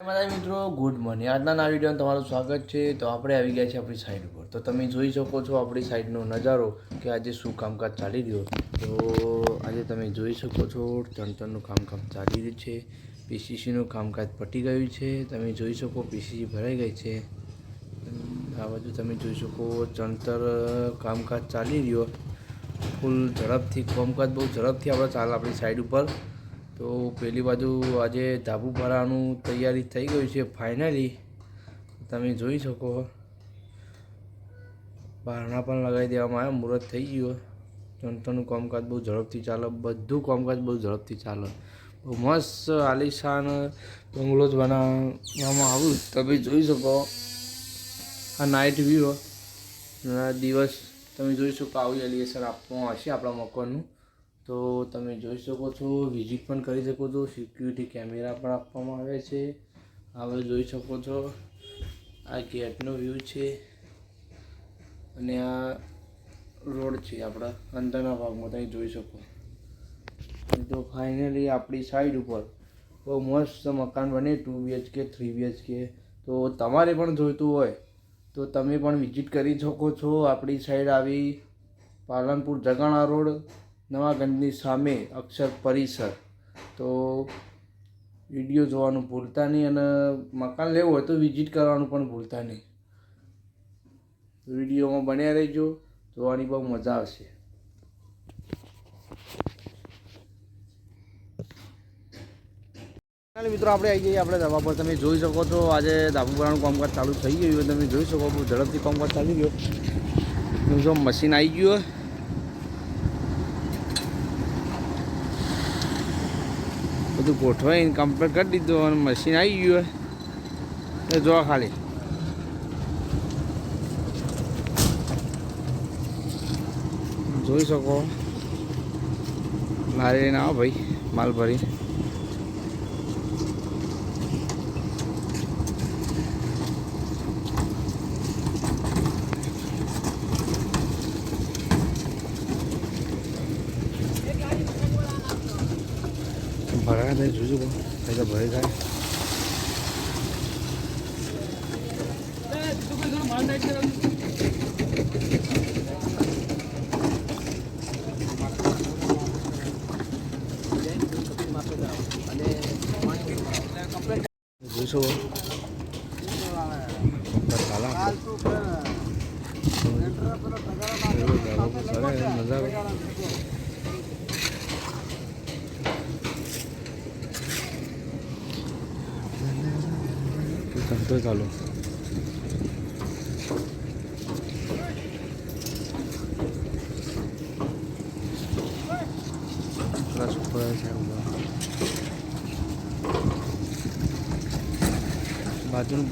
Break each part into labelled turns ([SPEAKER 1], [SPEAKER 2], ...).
[SPEAKER 1] મારા મિત્રો, good morning. આજના ના વિડીયોમાં તમારું સ્વાગત છે. તો આપણે આવી ગયા છે આપણી સાઈડ ઉપર. તો તમે જોઈ શકો છો આપણી સાઈડનો નજારો કે આજે શું કામકાજ ચાલી રહ્યો તો આજે તમે જોઈ શકો છો ચણતરનું કામકાજ ચાલી રહ્યું છે. પીસીસીનું કામકાજ પટી ગયું છે. તમે જોઈ શકો પીસીસી ભરાઈ ગઈ છે. આ બાજુ તમે જોઈ શકો ચણતર કામકાજ ચાલી રહ્યો. ફૂલ ઝડપથી, કામકાજ બહુ ઝડપથી આપણે ચાલે આપણી સાઈડ ઉપર. તો પેલી બાજુ આજે ધાબુ ભરાવાનું તૈયારી થઈ ગયું છે ફાઇનલી. તમે જોઈ શકો. બારણા પણ લગાવી દેવામાં આવ્યા મુહૂર્ત થઈ ગયો ચણતરનું કામકાજ બહુ ઝડપથી ચાલે, બધું કામકાજ બહુ ઝડપથી ચાલે. બહુ મસ્ત આલિશાન બંગલો જ બનાવવામાં આવ્યું. તમે જોઈ શકો. આ નાઇટ વ્યૂ દિવસ તમે જોઈ શકો, આવી એલિવેશન આપવામાં આવશે આપણા મકાનનું. તો તમે જોઈ શકો છો વિઝિટ પણ કરી શકો છો. સિક્યુરિટી કેમેરા પણ આપવામાં આવે છે. હવે જોઈ શકો છો, આ ગેટનો વ્યૂ છે અને આ રોડ છે આપણા, અંદરના ભાગમાં તમે જોઈ શકો. તો ફાઇનલી આપણી સાઈડ ઉપર બહુ મસ્ત મકાન બને ટુ બીએચકે થ્રી બીએચકે તો તમારે પણ જોઈતું હોય, તો તમે પણ વિઝિટ કરી શકો છો. આપણી સાઈડ આવી પાલનપુર જગાણા રોડ. નવાગંજની સામે અક્ષર પરિસર. તો વીડિયો જોવાનું ભૂલતા નહીં અને મકાન લેવું હોય તો વિઝિટ કરવાનું પણ ભૂલતા નહીં. વિડીયોમાં બન્યા રહેજો, જોવાની બહુ મજા આવશે. મિત્રો, આપણે આવી જઈએ આપણે ધાબા પર. તમે જોઈ શકો છો, આજે ધાબુપુરાનું કામકાજ ચાલુ થઈ ગયું તમે જોઈ શકો બહુ ઝડપથી કામકાજ ચાલી ગયો જો મશીન આવી ગયું બધું ગોઠવાઈને કમ્પ્લીટ કરી દીધું અને મશીન આવી ગયું એ જોવા ખાલી. જોઈ શકો. લારી લઈને આવો ભાઈ, માલ ભરી ભરાય પણ ભરાઈ થાય જોઈશો ચાલા નજારો ધંધો ચાલુ પ્લસ ઉપર છે બાજુનું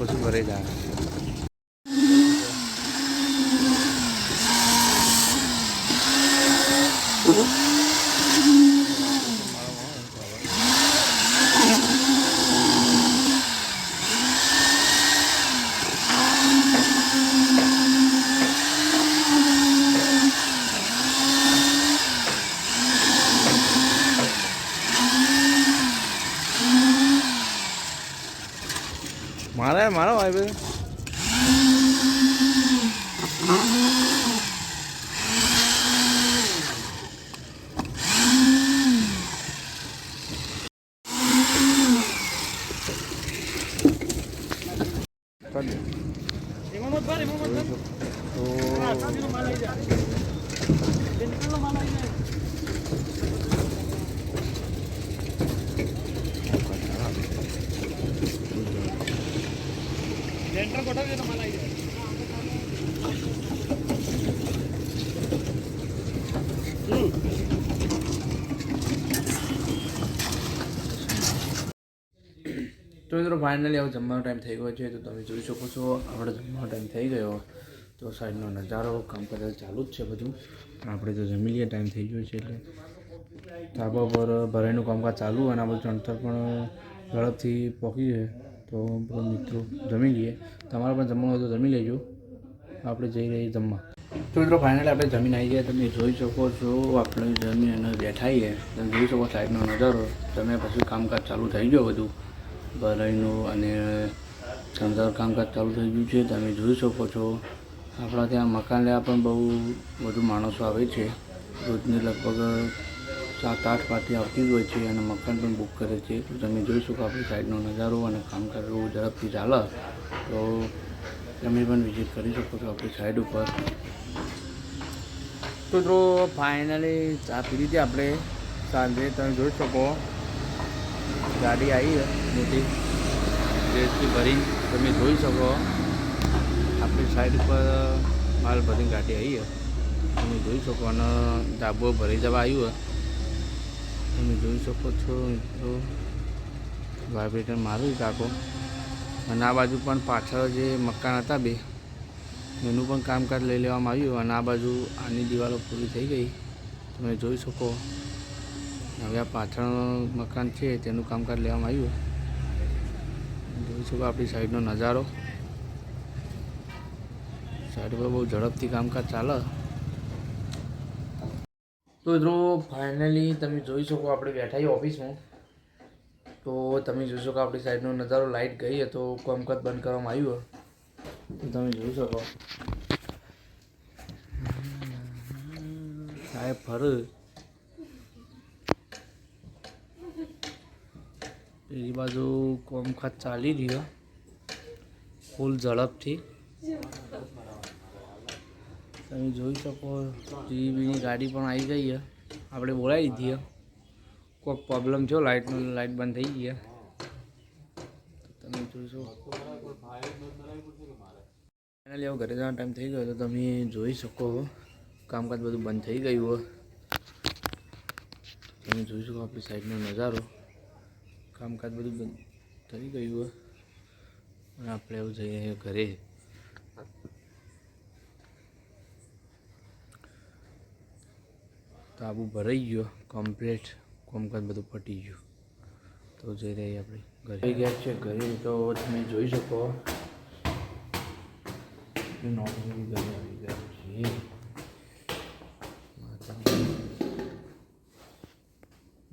[SPEAKER 1] મિત્રો ફાઇનલી હવે જમવાનો ટાઈમ થઈ ગયો છે, તો તમે જોઈ શકો છો, આપણે જમવાનો ટાઈમ થઈ ગયો. તો સાઈડનો નજારો, કામકાજ ચાલુ જ છે બધું. આપણે તો જમી લઈએ ટાઈમ થઈ ગયો છે એટલે. ધાબા પર ભરાઈનું કામકાજ ચાલુ, અને આ બધું ચણતર પણ ઝડપથી પહોંચી છે. તો મિત્રો, જમી લઈએ. તમારે પણ જમવાનું હોય તો જમી લેજો. આપણે જઈ રહીએ જમવા. તો મિત્રો ફાઇનલી આપણે જમીન આવી ગયા. તમે જોઈ શકો છો, આપણે જમીન અને બેઠાઈએ તમે જોઈ શકો સાઈડનો નજારો. તમે પછી કામકાજ ચાલુ થઈ ગયો બધું.
[SPEAKER 2] ભરાઈનું અને સંસાર કામકાજ ચાલુ થઈ ગયું છે તમે જોઈ શકો છો. આપણા ત્યાં મકાન લેવા પણ બહુ વધુ માણસો આવે છે. રોજની લગભગ સાત, આઠ પાર્ટી આવતી જ હોય છે અને મકાન પણ બુક કરે છે. તો તમે જોઈ શકો આપણી સાઈડનો નજારો અને કામકાજ ઝડપથી ચાલે. તો તમે પણ વિઝિટ કરી શકો છો આપણી સાઈડ ઉપર.
[SPEAKER 1] તો મિત્રો, ફાઇનલી ચા પી લીધી આપણે. સાંજે તમે જોઈ શકો. ગાડી આવી મોટી. ગેસથી ભરીને તમે જોઈ શકો, આપણી સાઈડ ઉપર માલ ભરીને ગાડી આવી તમે જોઈ શકો, અને ડાબો ભરી જવા આવ્યું તમે જોઈ શકો છો તો વાઇબ્રેટર મારું કાકો અને આ બાજુ પણ પાછળ જે મકાન હતા બે, એનું પણ કામકાજ લઈ લેવામાં આવ્યું અને આ બાજુ આની દિવાલો પૂરી થઈ ગઈ. તમે જોઈ શકો. હવે આ પાછળનું મકાન છે, તેનું કામકાજ લેવામાં આવ્યું જોઈ શકો આપણી સાઈડનો નજારો. સાઈડ પર બહુ ઝડપથી કામકાજ ચાલે. તો મિત્રો, ફાઇનલી તમે જોઈ શકો આપણે બેઠા ઓફિસમાં. તો તમે જોઈ શકો આપણી સાઈડનો નજારો લાઇટ ગઈ તો કામકાજ બંધ કરવામાં આવ્યું તો તમે જોઈ શકો. સાહેબ ફર પેલી બાજુ કામકાજ ચાલી રહ્યો. ફૂલ ઝડપથી. તમે જોઈ શકો જીબીની ગાડી પણ આવી ગઈ છે. આપણે બોલાવી દીધી કોઈક પ્રોબ્લેમ થયો લાઇટનો લાઇટ બંધ થઈ ગઈ તમે જોઈશો ફાઇનલી હવે ઘરે જવાનો ટાઈમ થઈ ગયો તો તમે જોઈ શકો કામકાજ બધું બંધ થઈ ગયું હોય તમે જોઈ શકો આપણી સાઈડનો નજારો. કામકાજ બધું થઈ ગયું હોય. આપણે એવું જઈએ ઘરે. તો આબુ ભરાઈ ગયો કમ્પ્લેટ કામકાજ બધું પટી ગયું. તો જઈ રહી આપણે ઘરે. ગયા છે ઘરે, તો તમે જોઈ શકો. ગયા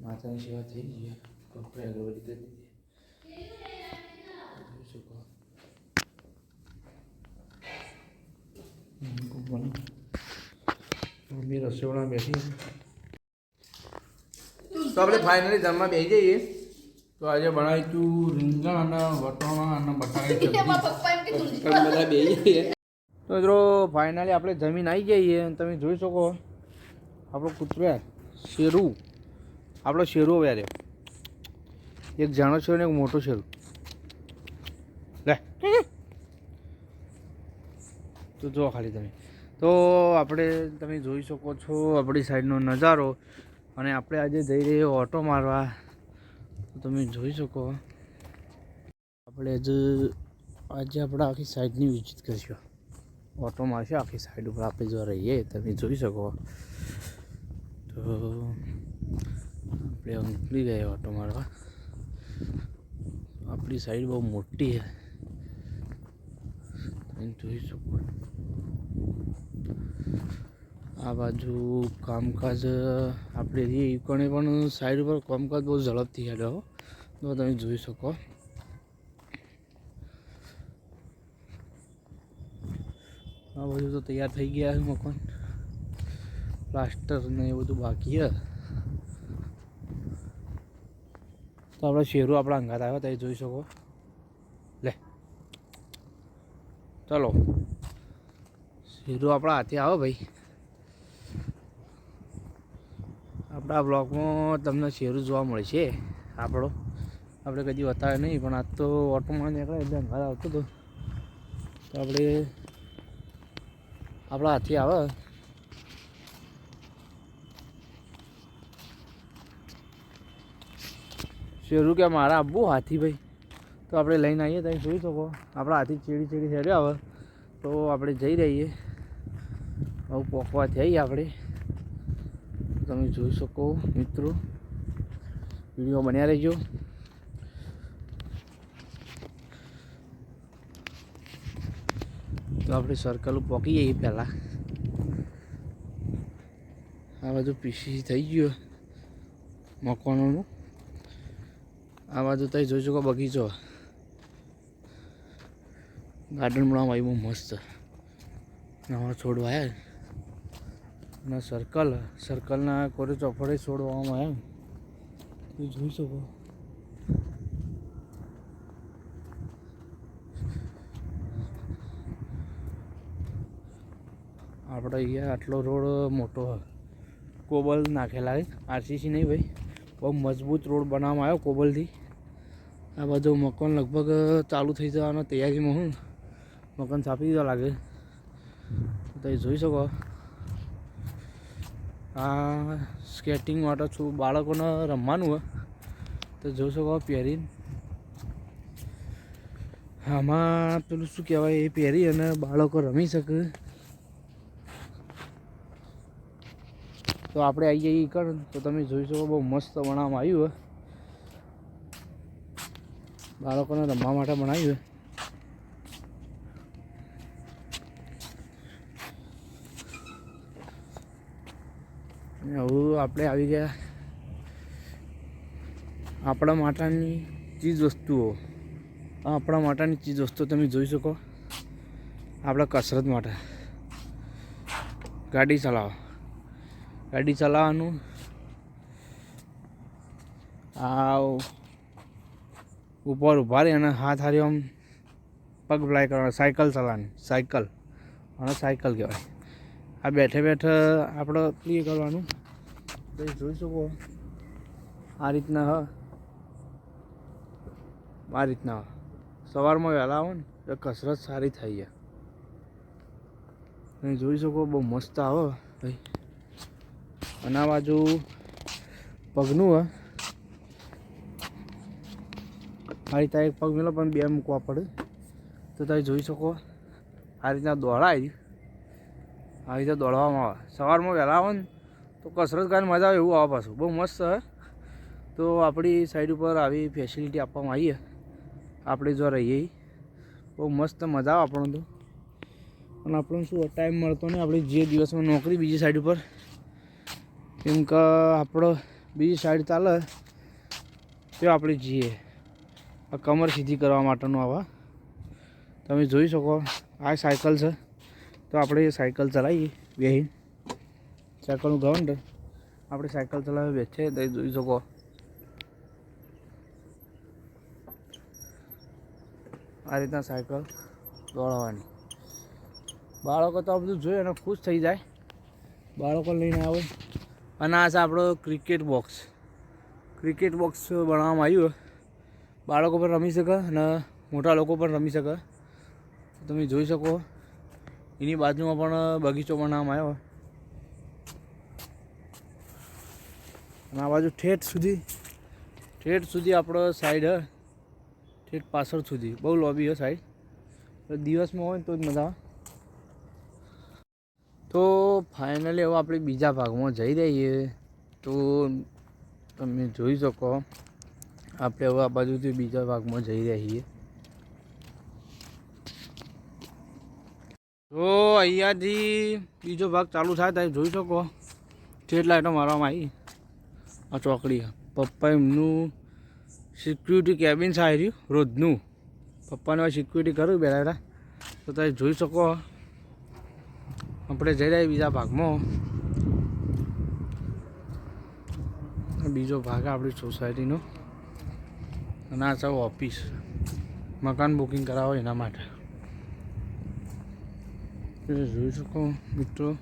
[SPEAKER 1] માતાની સેવા થઈ કરી દીધી મમ્મી રસોડા બેઠી તો આપણે ફાઇનલી જમવા બેસી જઈએ. તો આજે બનાવીશું રીંગણ અને વટાણા અને બટાકાની સબ્જી બધા બેસી જઈએ. તો મિત્રો ફાઇનલી આપણે જમીન આવી જઈએ અને તમે જોઈ શકો આપણો કૂતરો શેરું. આપણો શેરું હવે રહ્યો એક જાણો છે ને એક મોટો છે લે. તો જો ખાલી તમે. તો આપણે તમે જોઈ શકો છો આપણી સાઈડનો નજારો અને આપણે આજે જઈ રહ્યા ઓટો મારવા. તમે જોઈ શકો. આપણે આજે આજે આપણે આખી સાઈડની વિઝિટ કરીશું. ઓટો મારશે આખી સાઈડ ઉપર. આપણે જો રહીએ, તમે જોઈ શકો. તો આપણે નીકળી ગયા ઓટો મારવા. આપણી સાઈડ બહુ મોટી છે. તમે જોઈ શકો આ બાજુ કામકાજ, આપણે એ પણ સાઈડ ઉપર કામકાજ બહુ ઝડપથી હેડે હો. તો તમે જોઈ શકો. આ બધું તો તૈયાર થઈ ગયા છે મકાન. પ્લાસ્ટર ને એ બધું બાકી છે. તો આપણે શેરું આપણા અંગાત આવ્યો તમે જોઈ શકો. લે. ચલો. શેરું આપણા હાથે આવો ભાઈ. આપણા બ્લોગમાં તમને શેરું જોવા મળે છે આપણો. આપણે કદી બતાવે નહીં, પણ આજ તો ઓટોમાં નીકળે એટલે અંગાર આવતો હતો તો આપણે આપણા હાથે આવે. શેરું કે મારા આપવું હાથી ભાઈ. તો આપણે લઈને આવીએ તમે જોઈ શકો. આપણા હાથી ચેડી ચેડી ચડ્યા આવે તો આપણે જઈ રહીએ. બહુ પોકવા થઈ આપણે. તમે જોઈ શકો મિત્રો. વીડિયો બન્યા રહેજો. તો આપણે સર્કલ પોકી જઈએ પહેલાં. આ બધું પીસી થઈ ગયું. મકાનોનું આ બાજુ તમે જોઈ શકો બગીચો. ગાર્ડન બનાવવામાં આવ્યું મસ્ત. નવા છોડવા આવ્યા અને સર્કલ સર્કલના કોરે ચોપડે છોડવામાં આવ્યા. તમે જોઈ શકો. આપણે અહીંયા આટલો રોડ મોટો કોબલ નાખેલા છે. આરસીસી નહીં ભાઈ? બહુ મજબૂત રોડ બનાવવામાં આવ્યો કોબલથી. આ બધું મકાન લગભગ ચાલુ થઈ જવાનો તૈયારીમાં હું. મકાન છાપી દીધા લાગે. તમે જોઈ શકો. આ સ્કેટિંગ માટે છું, બાળકોને રમવાનું હોય. તો જોઈ શકો પહેરીને. આમાં પેલું શું કહેવાય, એ પહેરી અને બાળકો રમી શકે. તો આપણે આવી જઈએ કર તો તમે જોઈ શકો બહુ મસ્ત બનાવવામાં આવ્યું હોય બાળકોને રમવા માટે બનાવ્યું હોય હવે આપણે આવી ગયા આપણા માટાની ચીજ વસ્તુઓ. આપણા માટાની ચીજ વસ્તુઓ તમે જોઈ શકો. આપણા કસરત માટે. ગાડી ચલાવો. ગાડી ચલાવવાનું. આ ઉપર ઊભા રહી અને હાથ હારી આમ પગ ફ્લાય કરવાનો સાયકલ ચલાવવાની. સાયકલ. અને સાયકલ કહેવાય. આ બેઠે બેઠે આપણે પ્લે કરવાનું. જોઈ શકો. આ રીતના હ. આ રીતના સવારમાં વહેલા આવો ને તો કસરત સારી થઈ જાય તમે જોઈ શકો બહુ મસ્ત આવો. ભાઈ. અને આ બાજુ પગનું, હ. આ રીતે એક પગ મેલો, પણ બે મૂકવા પડે. તો તમે જોઈ શકો, આ રીતના દોડાય આ રીતે દોડવામાં આવે. સવારમાં વહેલા આવો ને, તો કસરત કરીને મજા આવે એવું આવે પાછું. બહુ મસ્ત છે તો આપણી સાઈડ ઉપર આવી ફેસિલિટી આપવામાં આવી આપણે જો રહીએ. બહુ મસ્ત મજા આવે આપણને તો. અને આપણને શું ટાઈમ મળતો નહીં. આપણે જે દિવસમાં નોકરી, બીજી સાઈડ ઉપર કેમ કે આપણો બીજી સાઈડ ચાલે તે આપણે જઈએ. આ કમર સીધી કરવા માટેનું આવા. તમે જોઈ શકો, આ સાયકલ છે. તો આપણે સાયકલ ચલાવીએ, બેહીન. સાયકલનું ગ્રાઉન્ડ આપણે સાયકલ ચલાવી બેસીએ તો જોઈ શકો. આ રીતના સાયકલ દોડવાની. બાળકો તો આ બધું જોઈ અને ખુશ થઈ જાય. બાળકો લઈને આવે. અને આ છે આપણો ક્રિકેટ બોક્સ ક્રિકેટ બોક્સ બનાવવામાં આવ્યું. બાળકો પણ રમી શકે અને મોટા લોકો પણ રમી શકે. તમે જોઈ શકો. એની બાજુમાં પણ બગીચો બનાવવામાં આવ્યો. અને આ બાજુ ઠેઠ સુધી ઠેઠ સુધી આપણો સાઈડ ઠેઠ પાછળ સુધી. બહુ લોબી હોય સાઈડ દિવસમાં હોય ને તો જ મજા આવે. તો ફાઇનલી હવે આપણે બીજા ભાગમાં જઈ રહીએ. તો તમે જોઈ શકો, આપણે હવે આ બાજુથી બીજા ભાગમાં જઈ રહીએ. તો અહીંયાથી બીજો ભાગ ચાલુ થાય તમે જોઈ શકો જેટલા એટલો મારવામાં આવી. આ ચોકડી, પપ્પા એમનું સિક્યુરિટી કેબિન સારી રહ્યું, રોજનું. પપ્પાને સિક્યુરિટી કરું બેઠા તો તમે જોઈ શકો આપણે જઈ રહ્યા બીજા ભાગમાં. બીજો ભાગ આપણી સોસાયટીનો. અને આ સૌ ઓફિસ. મકાન બુકિંગ કરાવો એના માટે. જોઈ શકો મિત્રો.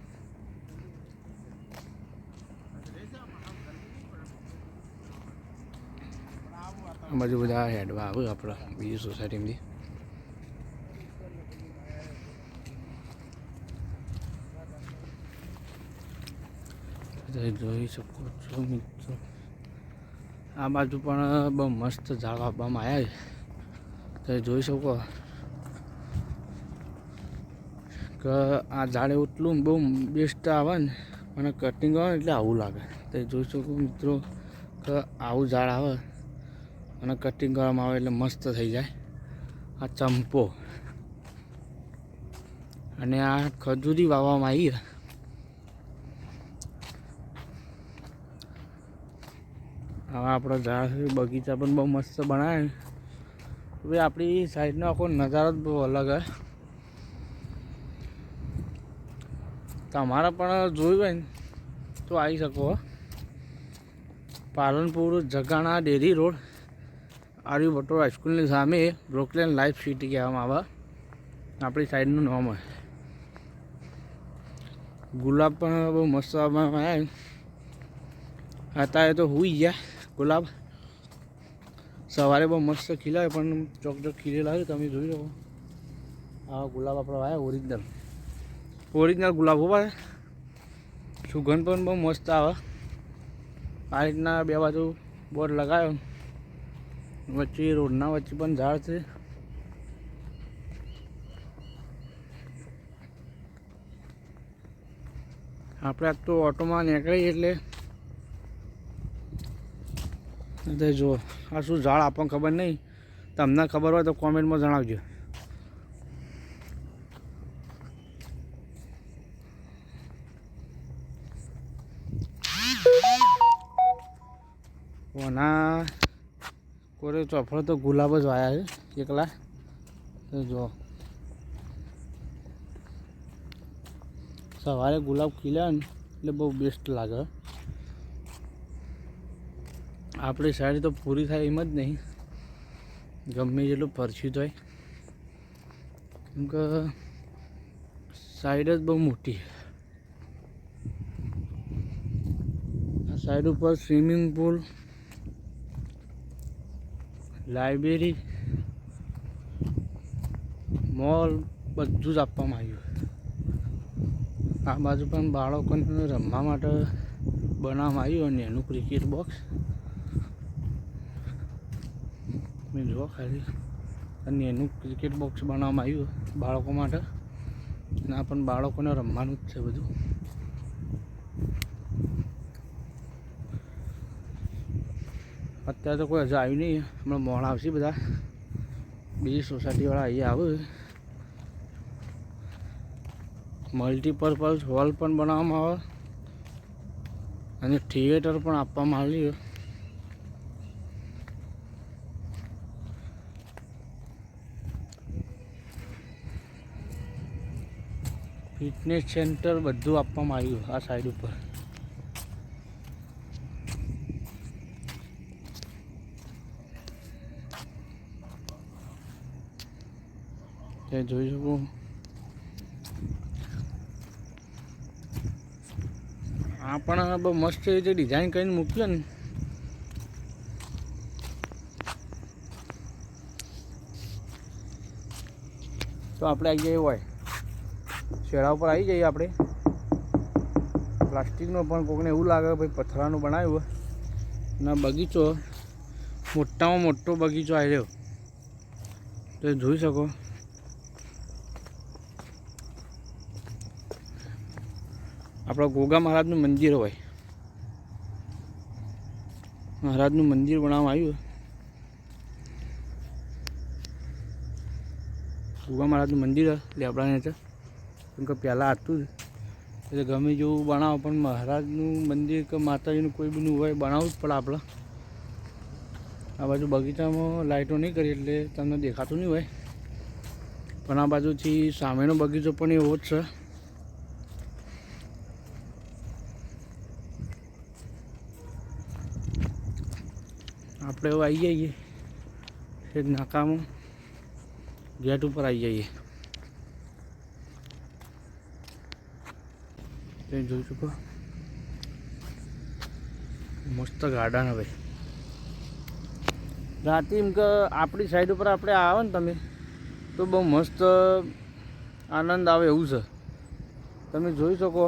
[SPEAKER 1] બધું બધા હેડવા આવે આપણા બીજી સોસાયટીમાંથી તમે જોઈ શકો છો મિત્રો. આ બાજુ પણ બહુ મસ્ત ઝાડ આપવામાં આવ્યા છે. તમે જોઈ શકો. કે આ ઝાડ એટલું બહુ બેસ્ટ આવે ને અને કટિંગ આવે એટલે આવું લાગે. તો જોઈ શકો મિત્રો કે આવું ઝાડ આવે. અને કટિંગ કરવામાં આવે એટલે મસ્ત થઈ જાય. આ ચંપો. અને આ ખજૂરી વાવવામાં આવી હવે આપણો ઝાડ બગીચા પણ બહુ મસ્ત બનાવે હવે આપણી સાઈડનો આખો નજારો જ બહુ અલગ હોય તમારે પણ જોયું હોય ને, તો આવી શકો પાલનપુર જગાણા ડેરી રોડ, આર્યુ ભટ્ટો હાઈસ્કૂલની સામે બ્રોકલેન લાઈફ સિટી કહેવામાં આવે. આપણી સાઈડનું નામ હોય. ગુલાબ પણ બહુ મસ્ત આવ્યા અત્યારે તો હુઈ ગયા. ગુલાબ? સવારે બહુ મસ્ત ખીલાય, પણ ચોક ચોક ખીલેલા છે તમે જોઈ લો આવા ગુલાબ આપણો આવ્યા ઓરિજિનલ ઓરિજિનલ ગુલાબ હો સુગંધ પણ બહુ મસ્ત આવે. આ રીતના બે બાજુ બોર્ડ લગાવ્યો વચ્ચે રોડના વચ્ચે પણ ઝાડ છે. આપણે આજ તો ઓટોમાં નીકળીએ એટલે તે જુઓ. આ શું ઝાડ આપણને ખબર નહીં? તમને ખબર હોય તો કોમેન્ટમાં જણાવજો. ઓના, કોરે ચોફળ તો ગુલાબ જ વાયા છે, એકલા. તો જુઓ. સવારે ગુલાબ ખીલ્યા ને, એટલે બહુ બેસ્ટ લાગે. આપણી સાઈડ તો પૂરી થાય એમ જ નહીં. ગમે જેટલું પરસ્યું હોય કેમ કે સાઈડ જ બહુ મોટી. આ સાઈડ ઉપર સ્વિમિંગ પુલ, લાઇબ્રેરી, મોલ બધું જ આપવામાં આવ્યું આ બાજુ પણ બાળકોને રમવા માટે બનાવવામાં આવ્યું અને એનું ક્રિકેટ બોક્સ. તમે જુઓ ખાલી. અને એનું ક્રિકેટ બોક્સ બનાવવામાં આવ્યું બાળકો માટે. અને આ પણ બાળકોને રમવાનું જ છે બધું. અત્યારે તો કોઈ હજુ આવ્યું નહીં. હમણાં મોડા આવશે બધા. બીજી સોસાયટીવાળા અહીંયા આવે. મલ્ટીપર્પઝ હોલ પણ બનાવવામાં આવે. અને થિયેટર પણ આપવામાં આવ્યું ફિટનેસ સેન્ટર બધું આપવામાં આવ્યું આ સાઈડ ઉપર. તે જોઈ શકું. આ પણ બહુ મસ્ત રીતે ડિઝાઇન કરીને મૂક્યો ને. તો આપણે આવી જઈએ હોય શેડા ઉપર આવી જઈએ આપણે. પ્લાસ્ટિકનો પણ કોકને એવું લાગે ભાઈ પથરાનું બનાવ્યું ના બગીચો મોટામાં મોટો બગીચો આવ્યો તો જોઈ શકો. આપણા ગોગા મહારાજનું મંદિર હોય. મહારાજનું મંદિર બનાવવામાં આવ્યું ગોગા મહારાજનું મંદિર આપણાને તો કેમ કે પહેલાં હતું એટલે ગમે જેવું બનાવો, પણ મહારાજનું મંદિર કે માતાજીનું કોઈ બીનું હોય બનાવવું જ પડે આપણે. આ બાજુ બગીચામાં લાઇટો નહીં કરી, એટલે તમને દેખાતું નહીં હોય. પણ આ બાજુથી સામેનો બગીચો પણ એવો જ છે. આપણે એવું આવી જઈએ. નાકામાં. ગેટ ઉપર આવી જઈએ. તે જોઈ શકો. મસ્ત ગાર્ડન હવે. રાતે એમ કે આપણી સાઈડ ઉપર આપણે આવો ને તમે, તો બહુ મસ્ત આનંદ આવે એવું છે. તમે જોઈ શકો.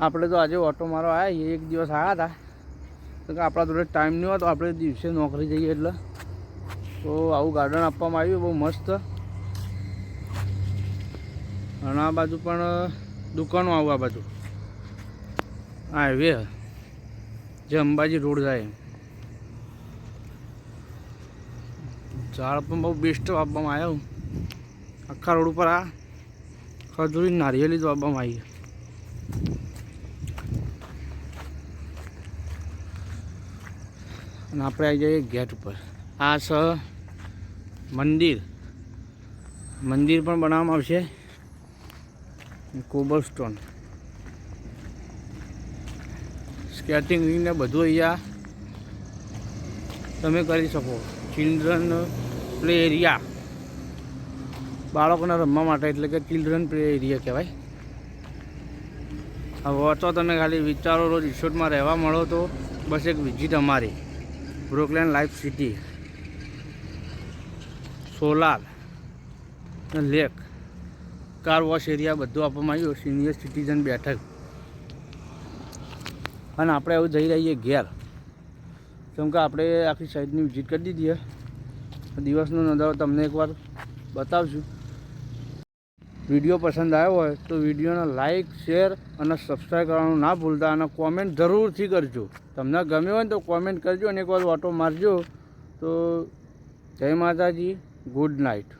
[SPEAKER 1] આપણે તો આજે ઓટો મારો આવ્યા એક દિવસ આવ્યા હતા. તો કે આપણા જોડે ટાઈમ નહીં હોય તો આપણે દિવસે નોકરી જઈએ એટલે. તો આવું ગાર્ડન આપવામાં આવ્યું, બહુ મસ્ત. અને આ બાજુ પણ દુકાનો આવું આ બાજુ. હાઈવે. જે અંબાજી રોડ જાય. ઝાડ પણ બહુ બેસ્ટ આપવામાં આવ્યું આખા રોડ ઉપર આ ખજૂરી નારિયેલી જ આપવામાં આવી અને આપણે આવી જઈએ ગેટ ઉપર. આ સ મંદિર. મંદિર પણ બનાવવામાં આવશે. કોબલ સ્ટોન સ્કેટિંગ ને બધું અહીંયા તમે કરી શકો. ચિલ્ડ્રન પ્લે એરિયા બાળકોને રમવા માટે, એટલે કે ચિલ્ડ્રન પ્લે એરિયા કહેવાય. હવે તો તમે ખાલી વિચારો, રોજ રિસોર્ટમાં રહેવા મળો તો બસ એક વિઝિટ અમારી. Brookland life city solar lake car wash area બધું આપવામાં આવ્યું. સિનિયર સિટીઝન બેઠક. અને આપણે હવે જઈ રહીએ ઘેર. કેમ આપણે આખી સાઈડની વિઝિટ કરી દીધી છે દિવસનો નજારો તમને એકવાર બતાવશું. વીડિયો પસંદ આવ્યો હોય તો વિડીયોને લાઇક શેર અને સબસ્ક્રાઈબ કરવાનું ના ભૂલતા અને કોમેન્ટ જરૂરથી કરજો. તમને ગમ્યો હોય તો કોમેન્ટ કરજો અને એકવાર ઓટો મારજો. તો જય માતાજી ગુડ નાઇટ